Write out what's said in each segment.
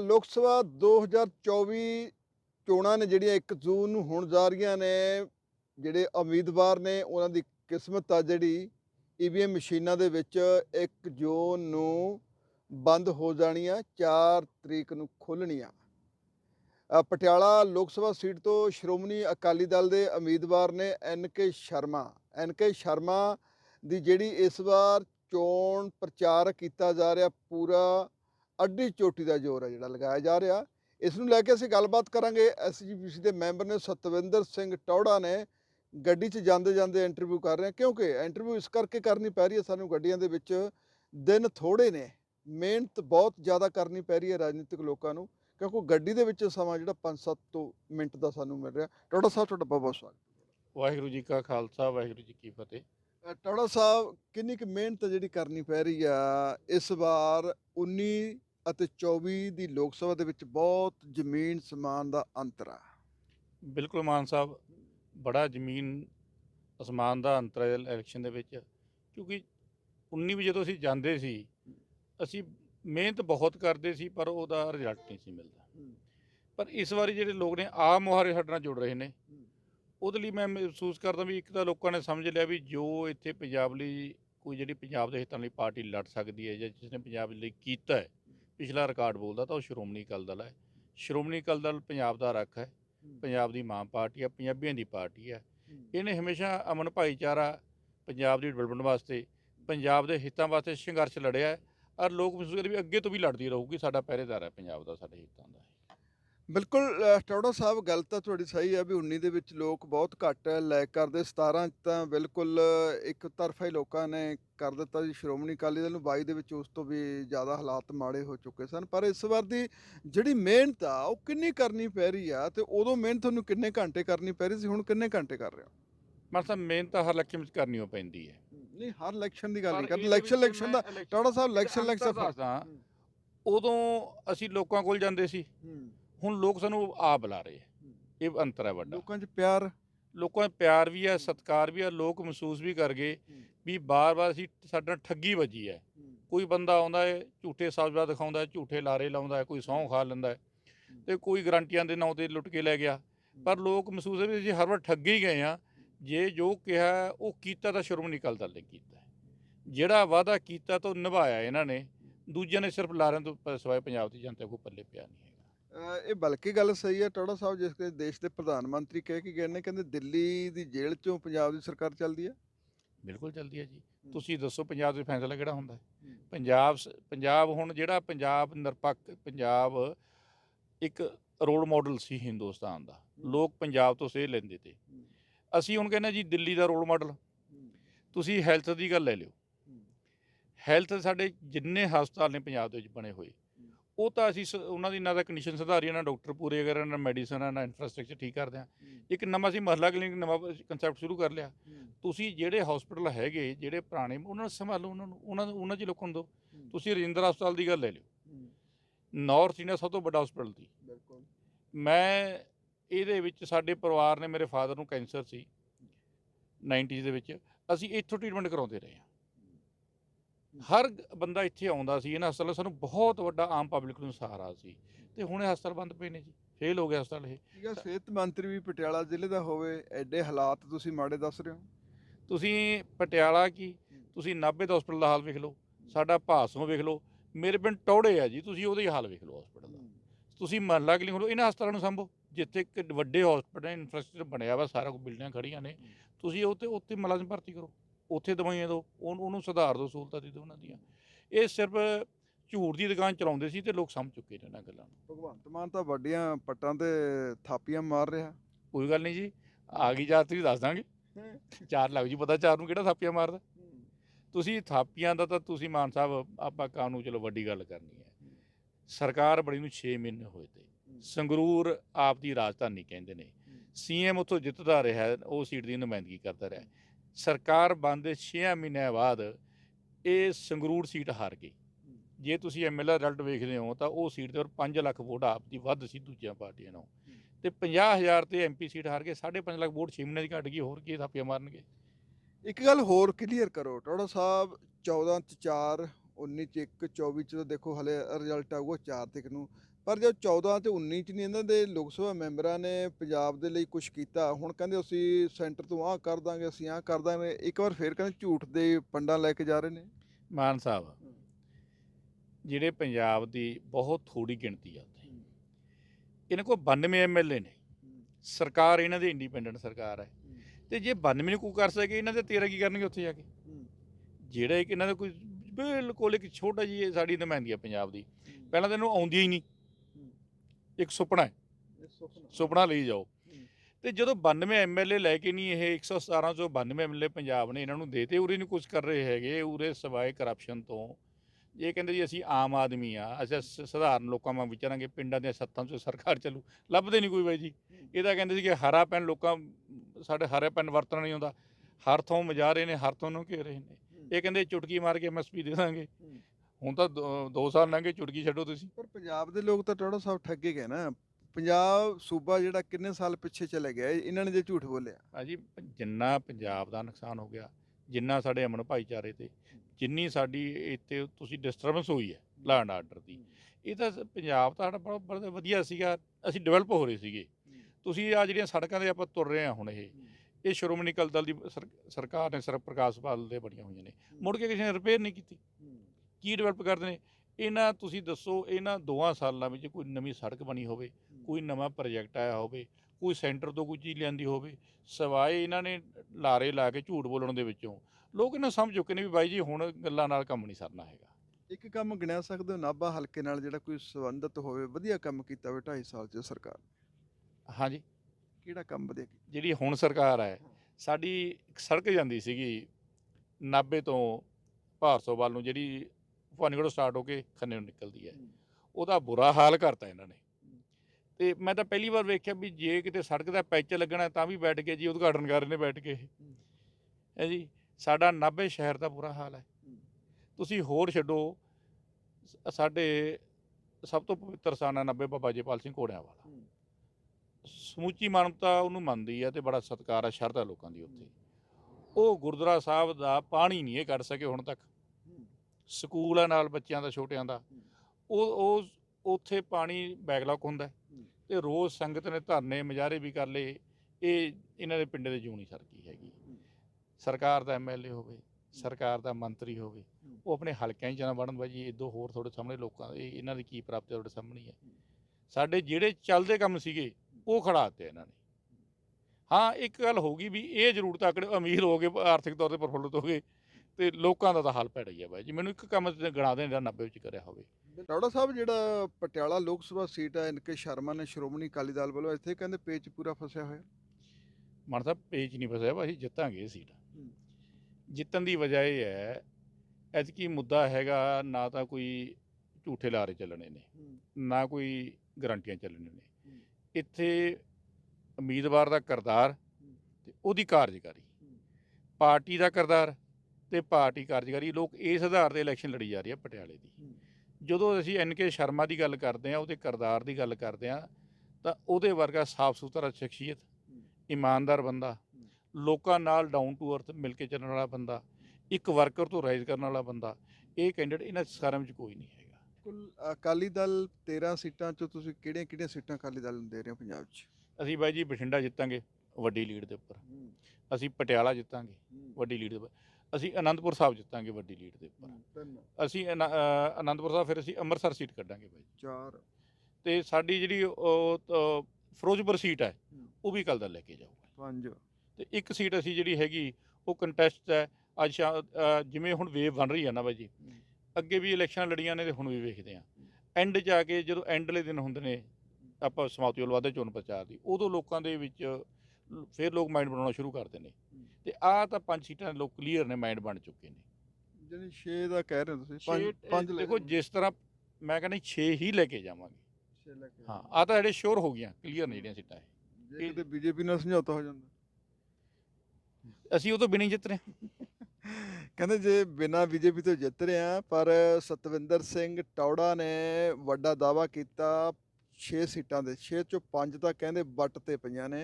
ਲੋਕ ਸਭਾ 2024 ਚੋਣਾਂ ਨੇ ਜਿਹੜੀਆਂ 1 ਜੂਨ ਨੂੰ ਹੋਣ ਜਾ ਰਹੀਆਂ ਨੇ, ਜਿਹੜੇ ਉਮੀਦਵਾਰ ਨੇ ਉਹਨਾਂ ਦੀ ਕਿਸਮਤ ਆ ਜਿਹੜੀ ਈਵੀਐਮ ਮਸ਼ੀਨਾਂ ਦੇ ਵਿੱਚ 1 ਜੂਨ ਨੂੰ ਬੰਦ ਹੋ ਜਾਣੀਆਂ 4 ਤਰੀਕ ਨੂੰ ਖੁੱਲਣੀਆਂ ਪਟਿਆਲਾ ਲੋਕ ਸਭਾ ਸੀਟ ਤੋਂ ਸ਼੍ਰੋਮਣੀ ਅਕਾਲੀ ਦਲ ਦੇ ਉਮੀਦਵਾਰ ਨੇ ਐਨ ਕੇ ਸ਼ਰਮਾ। ਐਨ ਕੇ ਸ਼ਰਮਾ ਦੀ ਜਿਹੜੀ ਇਸ ਵਾਰ ਚੋਣ ਪ੍ਰਚਾਰ ਕੀਤਾ ਜਾ ਰਿਹਾ ਪੂਰਾ ਅੱਡੀ ਚੋਟੀ ਦਾ ਜ਼ੋਰ ਹੈ ਜਿਹੜਾ ਲਗਾਇਆ ਜਾ ਰਿਹਾ। ਇਸ ਨੂੰ ਲੈ ਕੇ ਅਸੀਂ ਗੱਲਬਾਤ ਕਰਾਂਗੇ ਐਸਜੀਪੀਸੀ ਦੇ ਮੈਂਬਰ ਨੇ ਸਤਵਿੰਦਰ ਸਿੰਘ ਟੌੜਾ ਨੇ। ਗੱਡੀ 'ਚ ਜਾਂਦੇ ਜਾਂਦੇ ਇੰਟਰਵਿਊ ਕਰ ਰਹੇ ਕਿਉਂਕਿ ਇੰਟਰਵਿਊ ਇਸ ਕਰਕੇ ਕਰਨੀ ਪੈ ਰਹੀ ਹੈ ਸਾਨੂੰ ਗੱਡੀਆਂ ਦੇ ਵਿੱਚ ਦਿਨ ਥੋੜੇ ਨੇ। ਮਿਹਨਤ ਬਹੁਤ ਜ਼ਿਆਦਾ ਕਰਨੀ ਪੈ ਰਹੀ ਹੈ ਰਾਜਨੀਤਿਕ ਲੋਕਾਂ ਨੂੰ ਕਿਉਂਕਿ ਗੱਡੀ ਦੇ ਵਿੱਚ ਸਮਾਂ ਜਿਹੜਾ 5-7 ਤੋਂ ਮਿੰਟ ਦਾ ਸਾਨੂੰ ਮਿਲ ਰਿਹਾ। ਟੌੜਾ ਸਾਹਿਬ ਤੁਹਾਡਾ ਬਹੁਤ ਬਹੁਤ ਸਵਾਗਤ ਵਾਹਿਗੁਰੂ ਜੀ ਕਾ ਖਾਲਸਾ ਵਾਹਿਗੁਰੂ ਜੀ ਕੀ ਫਤਿਹ। ਟੌੜਾ ਸਾਹਿਬ ਕਿੰਨੀ ਕੁ ਮਿਹਨਤ ਜਿਹੜੀ ਕਰਨੀ ਪੈ ਰਹੀ ਆ ਇਸ ਵਾਰ 19 ਅਤੇ 24 ਦੀ ਲੋਕ ਸਭਾ ਦੇ ਵਿੱਚ ਬਹੁਤ ਜ਼ਮੀਨ ਸਮਾਨ ਦਾ ਅੰਤਰ ਆ। ਬਿਲਕੁਲ ਮਾਨ ਸਾਹਿਬ, ਬੜਾ ਜ਼ਮੀਨ ਅਸਮਾਨ ਦਾ ਅੰਤਰ ਹੈ ਇਲੈਕਸ਼ਨ ਦੇ ਵਿੱਚ, ਕਿਉਂਕਿ 19 ਵੀ ਜਦੋਂ ਅਸੀਂ ਜਾਂਦੇ ਸੀ, ਅਸੀਂ ਮਿਹਨਤ ਬਹੁਤ ਕਰਦੇ ਸੀ, ਪਰ ਉਹਦਾ ਰਿਜ਼ਲਟ ਨਹੀਂ ਸੀ ਮਿਲਦਾ। ਪਰ ਇਸ ਵਾਰੀ ਜਿਹੜੇ ਲੋਕ ਨੇ ਆ ਮੁਹਾਰੇ ਸਾਡੇ ਨਾਲ ਜੁੜ ਰਹੇ ਨੇ। ਉਹਦੇ ਲਈ ਮੈਂ ਮਹਿਸੂਸ ਕਰਦਾ ਵੀ ਇੱਕ ਤਾਂ ਲੋਕਾਂ ਨੇ ਸਮਝ ਲਿਆ ਵੀ ਜੋ ਇੱਥੇ ਪੰਜਾਬ ਲਈ, ਕੋਈ ਜਿਹੜੀ ਪੰਜਾਬ ਦੇ ਹਿੱਤਾਂ ਲਈ ਪਾਰਟੀ ਲੜ ਸਕਦੀ ਹੈ ਜਾਂ ਜਿਸ ਨੇ ਪੰਜਾਬ ਲਈ ਕੀਤਾ ਹੈ ਪਿਛਲਾ ਰਿਕਾਰਡ ਬੋਲਦਾ ਤਾਂ ਉਹ ਸ਼੍ਰੋਮਣੀ ਅਕਾਲੀ ਦਲ ਹੈ ਸ਼੍ਰੋਮਣੀ ਅਕਾਲੀ ਦਲ ਪੰਜਾਬ ਦਾ ਰੱਖ ਹੈ ਪੰਜਾਬ ਦੀ ਮਾਂ ਪਾਰਟੀ ਹੈ ਪੰਜਾਬੀਆਂ ਦੀ ਪਾਰਟੀ ਹੈ। ਇਹਨੇ ਹਮੇਸ਼ਾ ਅਮਨ ਭਾਈਚਾਰਾ ਪੰਜਾਬ ਦੀ ਡਿਵੈਲਪਮੈਂਟ ਵਾਸਤੇ ਪੰਜਾਬ ਦੇ ਹਿੱਤਾਂ ਵਾਸਤੇ ਸੰਘਰਸ਼ ਲੜਿਆ ਔਰ ਲੋਕ ਮਹਿਸੂਸ ਕਰਦੇ ਵੀ ਅੱਗੇ ਤੋਂ ਵੀ ਲੜਦੀ ਰਹੂਗੀ ਸਾਡਾ ਪਹਿਰੇਦਾਰ ਹੈ ਪੰਜਾਬ ਦਾ ਸਾਡੇ ਹਿੱਤਾਂ ਦਾ। ਬਿਲਕੁਲ ਟੌੜਾ ਸਾਹਿਬ ਗੱਲ ਤਾਂ ਤੁਹਾਡੀ ਸਹੀ ਹੈ ਵੀ 19 ਦੇ ਵਿੱਚ ਲੋਕ ਬਹੁਤ ਘੱਟ ਲਾਇਕ ਕਰਦੇ 17 'ਚ ਤਾਂ ਬਿਲਕੁਲ ਇੱਕ ਤਰਫਾ ਹੀ ਲੋਕਾਂ ਨੇ ਕਰ ਦਿੱਤਾ ਜੀ ਸ਼੍ਰੋਮਣੀ ਅਕਾਲੀ ਦਲ ਨੂੰ 22 ਦੇ ਵਿੱਚ ਉਸ ਤੋਂ ਵੀ ਜ਼ਿਆਦਾ ਹਾਲਾਤ ਮਾੜੇ ਹੋ ਚੁੱਕੇ ਸਨ ਪਰ ਇਸ ਵਾਰ ਦੀ ਜਿਹੜੀ ਮਿਹਨਤ ਆ ਉਹ ਕਿੰਨੀ ਕਰਨੀ ਪੈ ਰਹੀ ਆ ਤੇ ਉਦੋਂ ਮਿਹਨਤ ਤੁਹਾਨੂੰ ਕਿੰਨੇ ਘੰਟੇ ਕਰਨੀ ਪੈ ਰਹੀ ਸੀ ਹੁਣ ਕਿੰਨੇ ਘੰਟੇ ਕਰ ਰਹੇ ਹੋ? ਮਤਲਬ ਮਿਹਨਤ ਹਰ ਇਲੈਕਸ਼ਨ ਵਿੱਚ ਕਰਨੀ ਓ ਪੈਂਦੀ ਹੈ। ਨਹੀਂ ਹਰ ਇਲੈਕਸ਼ਨ ਦੀ ਗੱਲ ਨਹੀਂ ਇਹਦੇ ਇਲੈਕਸ਼ਨ ਇਲੈਕਸ਼ਨ ਦਾ ਟੌੜਾ ਸਾਹਿਬ ਇਲੈਕਸ਼ਨ ਇਲੈਕਸ਼ਨ ਉਦੋਂ ਅਸੀਂ ਲੋਕਾਂ ਕੋਲ ਜਾਂਦੇ ਸੀ। ਹੁਣ ਲੋਕ ਸਾਨੂੰ ਆ ਬੁਲਾ ਰਹੇ ਆ। ਇਹ ਅੰਤਰ ਹੈ ਵੱਡਾ। ਲੋਕਾਂ 'ਚ ਪਿਆਰ। ਲੋਕਾਂ ਦਾ ਪਿਆਰ ਵੀ ਹੈ ਸਤਿਕਾਰ ਵੀ ਹੈ ਲੋਕ ਮਹਿਸੂਸ ਵੀ ਕਰ ਗਏ ਵੀ ਬਾਰ-ਬਾਰ ਅਸੀਂ ਸਾਡਾ ਠੱਗੀ ਵੱਜੀ ਹੈ। ਕੋਈ ਬੰਦਾ ਆਉਂਦਾ ਹੈ ਝੂਠੇ ਸਾਜ਼ਾ ਦਿਖਾਉਂਦਾ ਹੈ ਝੂਠੇ ਲਾਰੇ ਲਾਉਂਦਾ ਹੈ ਕੋਈ ਸਹੁੰ ਖਾ ਲੈਂਦਾ ਹੈ ਤੇ ਕੋਈ ਗਰੰਟੀਆਂ ਦੇ ਨਾਂ ਤੇ ਲੁੱਟ ਕੇ ਲੈ ਗਿਆ। ਪਰ ਲੋਕ ਮਹਿਸੂਸ ਹੈ ਵੀ ਅਸੀਂ ਹਰ ਵਾਰ ਠੱਗੇ ਹੀ। ਗਏ ਆ ਜੇ ਜੋ ਕਿਹਾ ਉਹ ਕੀਤਾ ਤਾਂ ਸ਼ਰਮ ਨਿਕਲ ਦਲ ਨੇ ਕੀਤਾ ਹੈ। ਜਿਹੜਾ ਵਾਅਦਾ ਕੀਤਾ ਤਾਂ ਉਹ ਨਿਭਾਇਆ ਇਹਨਾਂ ਨੇ। ਦੂਜਿਆਂ ਨੇ ਸਿਰਫ ਲਾਰਿਆਂ ਤੋਂ ਪ- ਸਿਵਾਏ ਪੰਜਾਬ ਦੀ ਜਨਤਾ ਕੋਈ ਪੱਲੇ ਪਿਆ ਨਹੀਂ ਅਹ ਇਹ ਬਲਕਿ ਗੱਲ ਸਹੀ ਹੈ ਟੌੜਾ ਸਾਹਿਬ ਜਿਸ ਕੇ ਦੇਸ਼ ਦੇ ਪ੍ਰਧਾਨ ਮੰਤਰੀ ਕਹਿ ਕੇ ਗਏ ਨੇ ਕਹਿੰਦੇ ਦਿੱਲੀ ਦੀ ਜੇਲ੍ਹ ਚੋਂ ਪੰਜਾਬ ਦੀ ਸਰਕਾਰ ਚੱਲਦੀ ਹੈ। ਬਿਲਕੁਲ ਚੱਲਦੀ ਹੈ ਜੀ। ਤੁਸੀਂ ਦੱਸੋ ਪੰਜਾਬ ਦੇ ਫੈਸਲਾ ਕਿਹੜਾ ਹੁੰਦਾ ਹੈ? ਪੰਜਾਬ ਪੰਜਾਬ ਹੁਣ ਜਿਹੜਾ ਪੰਜਾਬ ਨਿਰਪੱਖ ਪੰਜਾਬ ਇੱਕ ਰੋਲ ਮਾਡਲ ਸੀ ਹਿੰਦੁਸਤਾਨ ਦਾ। ਲੋਕ ਪੰਜਾਬ ਤੋਂ ਸੇਧ ਲੈਂਦੇ ਤੇ। ਅਸੀਂ ਹੁਣ ਕਹਿੰਦੇ ਜੀ ਦਿੱਲੀ ਦਾ ਰੋਲ ਮਾਡਲ। ਤੁਸੀਂ ਹੈਲਥ ਦੀ ਗੱਲ ਲੈ ਲਿਓ। ਹੈਲਥ ਸਾਡੇ ਜਿੰਨੇ ਹਸਪਤਾਲ ਨੇ ਪੰਜਾਬ ਦੇ ਵਿੱਚ ਬਣੇ ਹੋਏ ਉਹ ਤਾਂ ਅਸੀਂ ਸ- ਉਹਨਾਂ ਦੀ ਨਾ ਤਾਂ ਕੰਡੀਸ਼ਨ ਸੁਧਾਰੀ ਨਾ ਡਾਕਟਰ ਪੂਰੇ ਕਰ ਨਾ ਮੈਡੀਸਨ ਨਾ ਇਨਫਰਾਸਟ੍ਰਕਚਰ ਠੀਕ ਕਰਦੇ ਆ। ਇੱਕ ਨਵਾਂ ਅਸੀਂ ਮਹੱਲਾ ਕਲੀਨਿਕ ਨਵਾਂ ਕਨਸੈਪਟ ਸ਼ੁਰੂ ਕਰ ਲਿਆ। ਤੁਸੀਂ ਜਿਹੜੇ ਹਸਪੀਟਲ ਹੈਗੇ ਜਿਹੜੇ ਪੁਰਾਣੇ ਉਹਨਾਂ ਨੂੰ ਸੰਭਾਲੋ ਉਹਨਾਂ ਨੂੰ ਉਹਨਾਂ ਉਹਨਾਂ 'ਚ ਲੋਕਾਂ ਨੂੰ ਦਿਓ। ਤੁਸੀਂ ਰਜਿੰਦਰ ਹਸਪਤਾਲ ਦੀ ਗੱਲ ਲੈ ਲਿਓ। ਨਾਰਥ ਇੰਡੀਆ ਸਭ ਤੋਂ ਵੱਡਾ ਹਸਪੀਟਲ ਸੀ। ਬਿਲਕੁਲ। ਮੈਂ ਇਹਦੇ ਵਿੱਚ ਸਾਡੇ ਪਰਿਵਾਰ ਨੇ ਮੇਰੇ ਫਾਦਰ ਨੂੰ ਕੈਂਸਰ ਸੀ 90s ਦੇ ਵਿੱਚ। ਅਸੀਂ ਇੱਥੋਂ ਟ੍ਰੀਟਮੈਂਟ ਕਰਾਉਂਦੇ ਰਹੇ ਹਾਂ। ਹਰ ਬੰਦਾ ਇੱਥੇ ਆਉਂਦਾ ਸੀ ਇਹਨਾਂ ਹਸਪਤਾਲ ਸਾਨੂੰ ਬਹੁਤ ਵੱਡਾ ਆਮ ਪਬਲਿਕ ਨੂੰ ਸਹਾਰਾ ਸੀ। ਤੇ ਹੁਣ ਇਹ ਹਸਪਤਾਲ ਬੰਦ ਪਏ ਨੇ ਜੀ ਫੇਲ ਹੋ ਗਿਆ ਹਸਪਤਾਲ ਇਹ। ਠੀਕ ਹੈ ਸਿਹਤ ਮੰਤਰੀ ਵੀ ਪਟਿਆਲਾ ਜ਼ਿਲ੍ਹੇ ਦਾ ਹੋਵੇ ਐਡੇ ਹਾਲਾਤ ਤੁਸੀਂ ਮਾੜੇ ਦੱਸ ਰਹੇ ਹੋ? ਤੁਸੀਂ ਪਟਿਆਲਾ ਕੀ ਤੁਸੀਂ ਨਾਭੇ ਦਾ ਹਸਪਤਾਲ ਦਾ ਹਾਲ ਵੇਖ ਲਓ ਸਾਡਾ ਭਾਸੋਂ ਵੇਖ ਲਓ ਮੇਰੇ ਪਿੰਡ ਟੌੜੇ ਆ ਜੀ ਤੁਸੀਂ ਉਹਦਾ ਹਾਲ ਵੇਖ ਲਓ ਹਸਪਤਾਲ ਦਾ। ਤੁਸੀਂ ਮਹੱਲਾ ਕਲੀਨਿਕ ਲਓ ਇਹਨਾਂ ਹਸਪਤਾਲਾਂ ਨੂੰ ਸੰਭੋ ਜਿੱਥੇ ਇੱਕ ਵੱਡੇ ਹਸਪਤਾਲ ਇਨਫਰਾਸਟ੍ਰਕਚਰ ਬਣਿਆ ਵਾ ਸਾਰਾ ਕੁਝ ਬਿਲਡਿੰਗਾਂ ਖੜੀਆਂ ਨੇ ਤੁਸੀਂ ਉੱਥੇ ਉੱਥੇ ਮੁਲਾਜ਼ਮ ਭਰਤੀ ਕਰੋ। ਉੱਥੇ ਦਵਾਈਆਂ ਦਿਓ ਉਹਨੂੰ ਉਹਨੂੰ ਸੁਧਾਰ ਦਿਓ ਸਹੂਲਤਾਂ ਦੇ ਦਿਓ ਉਹਨਾਂ ਦੀਆਂ। ਇਹ ਸਿਰਫ ਝੂਠ ਦੀ ਦੁਕਾਨ ਚਲਾਉਂਦੇ ਸੀ ਤੇ ਲੋਕ ਸਮਝ ਚੁੱਕੇ ਨੇ ਇਹਨਾਂ ਗੱਲਾਂ ਨੂੰ। ਭਗਵੰਤ ਮਾਨ ਤਾਂ ਵੱਡੀਆਂ ਪੱਟਾਂ ਤੇ ਥਾਪੀਆਂ ਮਾਰ ਰਿਹਾ। ਕੋਈ ਗੱਲ ਨਹੀਂ ਜੀ ਆ ਗਈ ਜਾਤਰੀ ਦੱਸ ਦਾਂਗੇ। ਚਾਰ ਲੱਗ ਜੀ ਪਤਾ ਚਾਰ ਨੂੰ ਕਿਹੜਾ ਥਾਪੀਆਂ ਮਾਰਦਾ? ਤੁਸੀਂ ਥਾਪੀਆਂ ਦਾ ਤਾਂ ਤੁਸੀਂ ਮਾਨ ਸਾਹਿਬ ਆਪਾਂ ਕਾਨੂੰ ਚਲੋ ਵੱਡੀ ਗੱਲ ਕਰਨੀ ਹੈ। ਸਰਕਾਰ ਬਣੀ ਨੂੰ 6 ਮਹੀਨੇ ਹੋਏ ਤੇ ਸੰਗਰੂਰ ਆਪ ਦੀ ਰਾਜਧਾਨੀ ਕਹਿੰਦੇ ਨੇ। ਸੀਐਮ ਉੱਥੋਂ ਜਿੱਤਦਾ ਰਿਹਾ ਉਹ ਸੀਟ ਦੀ ਨੁਮਾਇੰਦਗੀ ਕਰਦਾ ਰਿਹਾ। ਸਰਕਾਰ ਬੰਦ ਦੇ 6 ਮਹੀਨਿਆਂ ਬਾਅਦ ਇਹ ਸੰਗਰੂਰ ਸੀਟ ਹਾਰ ਗਈ। ਜੇ ਤੁਸੀਂ ਐਮਐਲਏ ਰਿਜ਼ਲਟ ਵੇਖਦੇ ਹੋ ਤਾਂ ਉਹ ਸੀਟ ਤੇ ਔਰ 5 ਲੱਖ ਵੋਟ ਆਪ ਦੀ ਵੱਧ ਸੀ ਦੂਜੀਆਂ ਪਾਰਟੀਆਂ ਨਾਲੋਂ। ਤੇ 50000 ਤੇ ਐਮਪੀ ਸੀਟ ਹਾਰ ਕੇ 5.5 ਲੱਖ ਵੋਟ 6 ਮਹੀਨੇ ਦੀ ਘਟ ਗਈ ਹੋਰ ਕੀ ਥਾਪੀਆਂ ਮਾਰਨਗੇ? ਇੱਕ ਗੱਲ ਹੋਰ ਕਲੀਅਰ ਕਰੋ ਟੌੜਾ ਸਾਹਿਬ 14 ਚ 4 19 ਚ ਇੱਕ 24 ਚ ਤਾਂ ਦੇਖੋ ਹਲੇ ਰਿਜ਼ਲਟ ਆਊਗਾ 4 ਤੱਕ ਨੂੰ ਪਰ ਜੋ 14 ਤੇ 19 ਚ ਨਹੀਂ ਇਹਨਾਂ ਦੇ ਲੋਕ ਸਭਾ ਮੈਂਬਰਾਂ ਨੇ ਪੰਜਾਬ ਦੇ ਲਈ ਕੁਝ ਕੀਤਾ, ਹੁਣ ਕਹਿੰਦੇ ਅਸੀਂ ਸੈਂਟਰ ਤੋਂ ਆਹ ਕਰ ਦਾਂਗੇ, ਅਸੀਂ ਆਹ ਕਰ ਦਾਂਗੇ, ਇੱਕ ਵਾਰ ਫੇਰ ਕਹਿੰਦੇ ਝੂਠ ਦੇ ਪੰਡਾਂ ਲੈ ਕੇ ਜਾ ਰਹੇ ਨੇ। ਮਾਨ ਸਾਹਿਬ, ਜਿਹੜੇ ਪੰਜਾਬ ਦੀ ਬਹੁਤ ਥੋੜੀ ਗਿਣਤੀ ਆ ਉੱਥੇ, ਇਹਨਾਂ ਕੋਲ 92 ਐਮਐਲਏ ਨੇ, ਸਰਕਾਰ ਇਹਨਾਂ ਦੀ ਇੰਡੀਪੈਂਡੈਂਟ ਸਰਕਾਰ ਹੈ, ਤੇ ਜੇ 92 ਨੂੰ ਕੋਈ ਕਰ ਸਕੇ, ਇਹਨਾਂ ਦੇ 13 ਕੀ ਕਰਨਗੇ ਉੱਥੇ ਜਾ ਕੇ? ਜਿਹੜਾ ਇੱਕ ਇਹਨਾਂ ਦਾ ਕੋਈ ਬਿਲਕੁਲ ਇੱਕ ਛੋਟਾ ਜੀ ਸਾਡੀ ਨੁਮਾਇੰਦੀ ਹੈ ਪੰਜਾਬ ਦੀ, ਪਹਿਲਾਂ ਤਾਂ ਇਹਨੂੰ ਆਉਂਦੀ ਹੀ ਨਹੀਂ। ਇੱਕ ਸੁਪਨਾ ਹੈ। ਸੁਪਨਾ। ਲਈ ਜਾਓ। ਤੇ ਜਦੋਂ 92 ਐਮਐਲਏ ਲੈ ਕੇ ਨਹੀਂ ਇਹ 117 ਚੋਂ 92 ਐਮਐਲਏ ਪੰਜਾਬ ਨੇ ਇਹਨਾਂ ਨੂੰ ਦੇਤੇ ਉਰੇ ਨਹੀਂ ਕੁਝ ਕਰ ਰਹੇ ਹੈਗੇ ਉਰੇ ਸਵਾਏ ਕਰਪਸ਼ਨ ਤੋਂ। ਇਹ ਕਹਿੰਦੇ ਜੀ ਅਸੀਂ ਆਮ ਆਦਮੀ ਆ ਅਸੀਂ ਸਧਾਰਨ ਲੋਕਾਂ ਵਾਂਗ ਵਿਚਾਰਾਂਗੇ ਪਿੰਡਾਂ ਦੇ ਸੱਤਾਂ ਚੋਂ ਸਰਕਾਰ ਚੱਲੂ ਲੱਭਦੇ ਨਹੀਂ ਕੋਈ ਬਾਈ ਜੀ। ਇਹ ਤਾਂ ਕਹਿੰਦੇ ਸੀ ਕਿ ਹਰਾ ਪੈਨ ਲੋਕਾਂ ਸਾਡੇ ਹਰੇ ਪੈਨ ਵਰਤਣਾ ਨਹੀਂ ਆਉਂਦਾ। ਹਰ ਥੋਂ ਮਜਾ ਰਹੇ ਨੇ ਹਰ ਥੋਂ ਨੂੰ ਘੇਰ ਰਹੇ ਨੇ। ਇਹ ਕਹਿੰਦੇ ਚੁਟਕੀ ਮਾਰ ਕੇ ਐਮਐਸਪੀ ਦੇ ਦਾਂਗੇ। ਹੁਣ ਤਾਂ 2 ਸਾਲ ਲੰਘੇ ਚੁਟਕੀ ਛੱਡੋ ਤੁਸੀਂ। ਪਰ ਪੰਜਾਬ ਦੇ ਲੋਕ ਤਾਂ ਟੋੜਾ ਸਾਹਿਬ ਠੱਗੇ ਗਏ ਨਾ। ਪੰਜਾਬ ਸੂਬਾ ਜਿਹੜਾ ਕਿੰਨੇ ਸਾਲ ਪਿੱਛੇ ਚਲੇ ਗਿਆ ਇਹ- ਇਹਨਾਂ ਨੇ ਜੇ ਝੂਠ ਬੋਲਿਆ। ਪ- ਜਿੰਨਾ ਪੰਜਾਬ ਦਾ ਨੁਕਸਾਨ ਹੋ ਗਿਆ ਜਿੰਨਾ ਸਾਡੇ ਅਮਨ ਭਾਈਚਾਰੇ ਤੇ ਜਿੰਨੀ ਸਾਡੀ ਇੱਥੇ ਤੁਸੀਂ ਡਿਸਟਰਬੈਂਸ ਹੋਈ ਹੈ ਲਾ ਐਂਡ ਆਰਡਰ ਦੀ। ਇਹ ਤਾਂ ਪੰਜਾਬ ਤਾਂ ਸਾਡਾ ਬੜਾ ਵਧੀਆ ਸੀਗਾ ਅਸੀਂ ਡਿਵੈਲਪ ਹੋ ਰਹੇ ਸੀਗੇ। ਤੁਸੀਂ ਆ ਜਿਹੜੀਆਂ ਸੜਕਾਂ ਦੇ ਆਪਾਂ ਤੁਰ ਰਹੇ ਆ ਹੁਣ ਇਹ ਇਹ ਸ਼੍ਰੋਮਣੀ ਅਕਾਲੀ ਦਲ ਦੀ ਸਰ- ਸਰਕਾਰ ਨੇ ਸਰਬ ਪ੍ਰਕਾਸ਼ ਬਾਦਲ ਦੇ ਬਣੀਆਂ ਹੋਈਆਂ ਨੇ। ਮੁੜ ਕੇ ਕਿਸੇ ਨੇ ਰਿਪੇਅਰ ਨਹੀਂ ਕੀਤੀ। ਕੀ ਡਿਵੈਲਪ ਕਰਦੇ ਨੇ? ਇਹਨਾਂ ਤੁਸੀਂ ਦੱਸੋ ਇਹਨਾਂ ਦੋਆਂ ਸਾਲਾਂ ਵਿੱਚ ਕੋਈ ਨਵੀਂ ਸੜਕ ਬਣੀ ਹੋਵੇ ਕੋਈ ਨਵਾਂ ਪ੍ਰੋਜੈਕਟ ਆਇਆ ਹੋਵੇ ਕੋਈ ਸੈਂਟਰ ਤੋਂ ਕੋਈ ਚੀਜ਼ ਲਿਆਂਦੀ ਹੋਵੇ ਸਵਾਏ ਇਹਨਾਂ ਨੇ ਲਾਰੇ ਲਾ ਕੇ ਝੂਠ ਬੋਲਣ ਦੇ ਵਿੱਚੋਂ। ਲੋਕ ਇਹਨਾਂ ਸਮਝ ਚੁੱਕੇ ਨੇ ਵੀ ਬਾਈ ਜੀ ਹੁਣ ਗੱਲਾਂ ਨਾਲ ਕੰਮ ਨਹੀਂ ਸਰਨਾ ਹੈਗਾ। ਇੱਕ ਕੰਮ ਗਿਣਿਆ ਸਕਦੇ ਹੋ ਨਾਭਾ ਹਲਕੇ ਨਾਲ ਜਿਹੜਾ ਕੋਈ ਸੰਬੰਧਿਤ ਹੋਵੇ ਵਧੀਆ ਕੰਮ ਕੀਤਾ ਹੋਵੇ 2.5 ਸਾਲ ਚ ਸਰਕਾਰ ਹਾਂਜੀ। ਕਿਹੜਾ ਕੰਮ ਵਧੀਆ ਜਿਹੜੀ ਹੁਣ ਸਰਕਾਰ ਹੈ ਸਾਡੀ ਸੜਕ ਜਾਂਦੀ ਸੀਗੀ ਨਾਭੇ ਤੋਂ ਭਾਰਸੋ ਵੱਲ ਨੂੰ ਜਿਹੜੀ ਭਵਾਨੀਗੜ੍ਹੋਂ ਸਟਾਰਟ ਹੋ ਕੇ ਖੰਨੇ ਨੂੰ ਨਿਕਲਦੀ ਹੈ। ਉਹਦਾ ਬੁਰਾ ਹਾਲ ਕਰਤਾ ਇਹਨਾਂ ਨੇ। ਤੇ ਮੈਂ ਤਾਂ ਪਹਿਲੀ ਵਾਰ ਵੇਖਿਆ ਵੀ ਜੇ ਕਿਤੇ ਸੜਕ ਦਾ ਪੈਚ ਲੱਗਣਾ ਤਾਂ ਵੀ ਬੈਠ ਕੇ ਜੀ ਉਦਘਾਟਨ ਕਰ ਰਹੇ ਨੇ ਬੈਠ ਕੇ। ਹੈ। ਜੀ ਸਾਡਾ ਨਾਭੇ ਸ਼ਹਿਰ ਦਾ ਬੁਰਾ ਹਾਲ ਹੈ। ਤੁਸੀਂ ਹੋਰ ਛੱਡੋ ਸਾਡੇ ਸਭ ਤੋਂ ਪਵਿੱਤਰ ਸਥਾਨ ਹੈ ਨਾਭੇ ਬਾਬਾ ਜੇਪਾਲ ਸਿੰਘ ਘੋੜਿਆਂ ਵਾਲਾ। ਸਮੁੱਚੀ ਮਾਨਵਤਾ ਉਹਨੂੰ ਮੰਨਦੀ ਹੈ ਤੇ ਬੜਾ ਸਤਿਕਾਰ ਹੈ ਸ਼ਰਧਾ ਲੋਕਾਂ ਦੀ ਉੱਥੇ। ਉਹ ਗੁਰਦੁਆਰਾ ਸਾਹਿਬ ਦਾ ਪਾਣੀ ਨਹੀਂ ਇਹ ਕੱਢ ਸਕੇ ਹੁਣ ਤੱਕ। ਸਕੂਲ ਆ ਨਾਲ ਬੱਚਿਆਂ ਦਾ ਛੋਟਿਆਂ ਦਾ। ਉਹ ਉਹ ਉੱਥੇ ਪਾਣੀ ਬੈਕਲੌਗ ਹੁੰਦਾ ਹੈ ਤੇ ਰੋਜ਼ ਸੰਗਤ ਨੇ ਧਰਨੇ ਮਜਾਰੇ ਵੀ ਕਰ ਲਏ। ਇਹ ਇਹਨਾਂ ਦੇ ਪਿੰਡੇ ਦੇ ਜੂ ਨਹੀਂ ਸਰਕੀ ਹੈਗੀ। ਸਰਕਾਰ ਦਾ ਐਮਐਲਏ ਹੋਵੇ ਸਰਕਾਰ ਦਾ ਮੰਤਰੀ ਹੋਵੇ ਉਹ ਆਪਣੇ ਹਲਕਿਆਂ 'ਚ ਨਾ ਵੜਨ ਬਾਜੀ ਇਦੋਂ ਹੋਰ ਤੁਹਾਡੇ ਸਾਹਮਣੇ ਲੋਕਾਂ ਇਹ ਇਹਨਾਂ ਦੀ ਕੀ ਪ੍ਰਾਪਤੀ ਤੁਹਾਡੇ ਸਾਹਮਣੇ ਹੀ ਹੈ। ਸਾਡੇ ਜਿਹੜੇ ਚੱਲਦੇ ਕੰਮ ਸੀਗੇ ਉਹ ਖੜਾ ਦਿੱਤੇ ਇਹਨਾਂ ਨੇ। ਹਾਂ ਇੱਕ ਗੱਲ ਹੋਊਗੀ ਵੀ ਇਹ ਜ਼ਰੂਰ ਤਾਕੜੇ ਅਮੀਰ ਹੋ ਗਏ ਆਰਥਿਕ ਤੌਰ ਤੇ ਪ੍ਰਫੁੱਲਤ ਹੋ ਗਏ। ਤੇ ਲੋਕਾਂ ਦਾ ਤਾਂ ਹਾਲ ਭੈੜਾ ਹੀ ਹੈ ਬਾਈ ਜੀ। ਮੈਨੂੰ ਇੱਕ ਕੰਮ ਗਣਾ ਦੇ ਜਿਹੜਾ 90 ਵਿੱਚ ਕਰਿਆ ਹੋਵੇ। ਟੌੜਾ ਸਾਹਿਬ ਜਿਹੜਾ ਪਟਿਆਲਾ ਲੋਕ ਸਭਾ ਸੀਟ ਹੈ ਇਨਕੇ ਸ਼ਰਮਾ ਨੇ ਸ਼੍ਰੋਮਣੀ ਅਕਾਲੀ ਦਲ ਵੱਲੋਂ ਇੱਥੇ ਕਹਿੰਦੇ ਪੇਚ ਪੂਰਾ ਫਸਿਆ ਹੋਇਆ। ਮਨ ਸਾਹਿਬ ਪੇਚ ਨਹੀਂ ਫਸਿਆ ਅਸੀਂ ਜਿੱਤਾਂਗੇ ਇਹ ਸੀਟ। ਜਿੱਤਣ ਦੀ ਵਜ੍ਹਾ ਇਹ ਹੈ ਐਤਕੀ ਮੁੱਦਾ ਹੈਗਾ ਨਾ ਤਾਂ ਕੋਈ ਝੂਠੇ ਲਾਰੇ ਚੱਲਣੇ ਨੇ ਨਾ ਕੋਈ ਗਰੰਟੀਆਂ ਚੱਲਣੀਆਂ ਨੇ। ਇੱਥੇ ਉਮੀਦਵਾਰ ਦਾ ਕਰਤਾਰ ਤੇ ਉਹਦੀ ਕਾਰਜਕਾਰੀ। ਪਾਰਟੀ ਦਾ ਕਰਤਾਰ ਤੇ ਪਾਰਟੀ ਕਾਰਜਕਾਰੀ ਲੋਕ ਇਸ ਆਧਾਰ ਤੇ ਇਲੈਕਸ਼ਨ ਲੜੀ ਜਾ ਰਹੀ ਹੈ ਪਟਿਆਲੇ ਦੀ। ਜਦੋਂ ਅਸੀਂ ਐਨ ਕੇ ਸ਼ਰਮਾ ਦੀ ਗੱਲ ਕਰਦੇ ਆ ਉਹਦੇ ਕਰਤਾਰ ਦੀ ਗੱਲ ਕਰਦੇ ਆ ਤਾਂ ਉਹਦੇ ਵਰਗਾ ਸਾਫ਼ ਸੁਥਰਾ ਸ਼ਖਸੀਅਤ ਇਮਾਨਦਾਰ ਬੰਦਾ ਲੋਕਾਂ ਨਾਲ ਡਾਊਨ ਟੂ ਅਰਥ ਮਿਲ ਕੇ ਚੱਲਣ ਵਾਲਾ ਬੰਦਾ ਇੱਕ ਵਰਕਰ ਤੋਂ ਰਾਈਜ਼ ਕਰਨ ਵਾਲਾ ਬੰਦਾ ਇਹ ਕੈਂਡੀਡੇਟ ਇਹਨਾਂ ਸਾਰਿਆਂ ਵਿੱਚ ਕੋਈ ਨਹੀਂ ਹੈਗਾ। ਕੁੱਲ ਅਕਾਲੀ ਦਲ 13 ਸੀਟਾਂ ਚੋਂ ਤੁਸੀਂ ਕਿਹੜੀਆਂ ਕਿਹੜੀਆਂ ਸੀਟਾਂ ਅਕਾਲੀ ਦਲ ਨੂੰ ਦੇ ਰਹੇ ਹੋ ਪੰਜਾਬ 'ਚ? ਅਸੀਂ ਬਾਈ ਜੀ ਬਠਿੰਡਾ ਜਿੱਤਾਂਗੇ ਵੱਡੀ ਲੀਡ ਦੇ ਉੱਪਰ। ਅਸੀਂ ਪਟਿਆਲਾ ਜਿੱਤਾਂਗੇ ਵੱਡੀ ਲੀਡ ਦੇ ਉੱਪਰ। ਅਸੀਂ ਆਨੰਦਪੁਰ ਸਾਹਿਬ ਜਿੱਤਾਂਗੇ ਵੱਡੀ ਲੀਡ ਦੇ ਉੱਪਰ। ਤਿੰਨ ਅਸੀਂ ਅਨ- ਅ, ਆਨੰਦਪੁਰ ਸਾਹਿਬ ਫਿਰ ਅਸੀਂ ਅੰਮ੍ਰਿਤਸਰ ਸੀਟ ਕੱਢਾਂਗੇ ਬਾਈ ਚਾਰ। ਤੇ ਸਾਡੀ ਜਿਹੜੀ ਉਹ ਫਿਰੋਜ਼ਪੁਰ ਸੀਟ ਹੈ ਹੂੰ। ਉਹ ਵੀ ਕੱਲ ਦਾ ਲੈ ਕੇ ਜਾਊਗਾ। ਪੰਜ। ਤੇ ਇੱਕ ਸੀਟ ਅਸੀਂ ਜਿਹੜੀ ਹੈਗੀ ਉਹ ਕੰਟੈਸਟ ਹੈ ਅੱਜ ਸ਼ਾ- ਅ, ਜਿਵੇਂ ਹੁਣ ਵੇਵ ਬਣ ਰਹੀ ਹੈ ਨਾ ਬਾਈ ਜੀ ਅੱਗੇ ਵੀ ਇਲੈਕਸ਼ਨ ਲੜੀਆਂ ਨੇ ਤੇ ਹੁਣ ਵੀ ਵੇਖਦੇ ਆ ਐਂਡ 'ਚ ਆ ਕੇ ਜਦੋਂ ਐਂਡ ਵਾਲੇ ਦਿਨ ਹੁੰਦੇ ਨੇ ਆਪਾਂ ਸਮਾਪਤੀ ਵੱਲ ਵਧਦੇ ਚੋਣ ਪ੍ਰਚਾਰ ਦੀ ਉਦੋਂ ਲੋਕਾਂ ਦੇ ਵਿੱਚ ਫਿਰ ਲੋਕ ਮਾਈਂਡ ਬਣਾਉਣਾ ਸ਼ੁਰੂ ਕਰਦੇ ਨੇ। ਤੇ ਆਹ ਤਾਂ ਪੰਜ ਸੀਟਾਂ ਲੋਕ ਕਲੀਅਰ ਨੇ ਮਾਈਂਡ ਬਣ ਚੁੱਕੇ ਨੇ। ਜਾਨੀ 6 ਦਾ ਕਹਿ ਰਹੇ ਹੋ ਤੁਸੀਂ ਪੰਜ ਦੇਖੋ ਜਿਸ ਤਰ੍ਹਾਂ ਮੈਂ ਕਹਿੰਦਾ 6 ਹੀ ਲੈ ਕੇ ਜਾਵਾਂਗੇ। ਛੇ ਲੈ ਕੇ ਹਾਂ ਆ ਤਾਂ ਜਿਹੜੇ ਸ਼ੋਰ ਹੋ ਗਈਆਂ ਕਲੀਅਰ ਨੇ ਜਿਹੜੀਆਂ ਸੀਟਾਂ ਇਹ। ਜੇ ਕਿਤੇ ਬੀਜੇਪੀ ਨਾਲ ਸਮਝੌਤਾ ਹੋ ਜਾਂਦਾ। ਅਸੀਂ ਉਹ ਤੋਂ ਬਿਨਾਂ ਜਿੱਤ ਰਹੇ। ਕਹਿੰਦੇ ਜੇ ਬਿਨਾਂ ਬੀਜੇਪੀ ਤੋਂ ਜਿੱਤ ਰਹੇ ਆ ਪਰ ਸਤਵਿੰਦਰ ਸਿੰਘ ਟੌੜਾ ਨੇ ਵੱਡਾ ਦਾਵਾ ਕੀਤਾ 6 ਸੀਟਾਂ ਦੇ 6 ਚੋਂ 5 ਤਾਂ ਕਹਿੰਦੇ ਵੱਟ ਤੇ ਪਈਆਂ ਨੇ।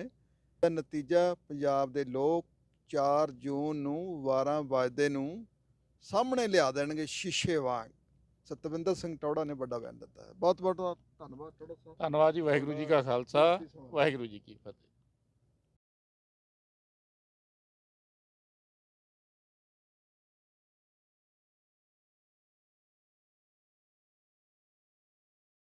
ਤਾਂ ਨਤੀਜਾ ਪੰਜਾਬ ਦੇ ਲੋਕ 4 ਜੂਨ ਨੂੰ 12 ਵਜੇ ਨੂੰ ਸਾਹਮਣੇ ਲਿਆ ਦੇਣਗੇ ਸ਼ੀਸ਼ੇ ਵਾਂਗ। ਸਤਵਿੰਦਰ ਸਿੰਘ ਟੌੜਾ ਨੇ ਵੱਡਾ ਬਿਆਨ ਦਿੱਤਾ ਹੈ। ਬਹੁਤ ਬਹੁਤ ਧੰਨਵਾਦ। ਟੌੜਾ ਸਾਹਿਬ ਧੰਨਵਾਦ ਜੀ ਵਾਹਿਗੁਰੂ ਜੀ ਕਾ ਖਾਲਸਾ। ਵਾਹਿਗੁਰੂ ਜੀ ਕੀ ਫਤਿਹ।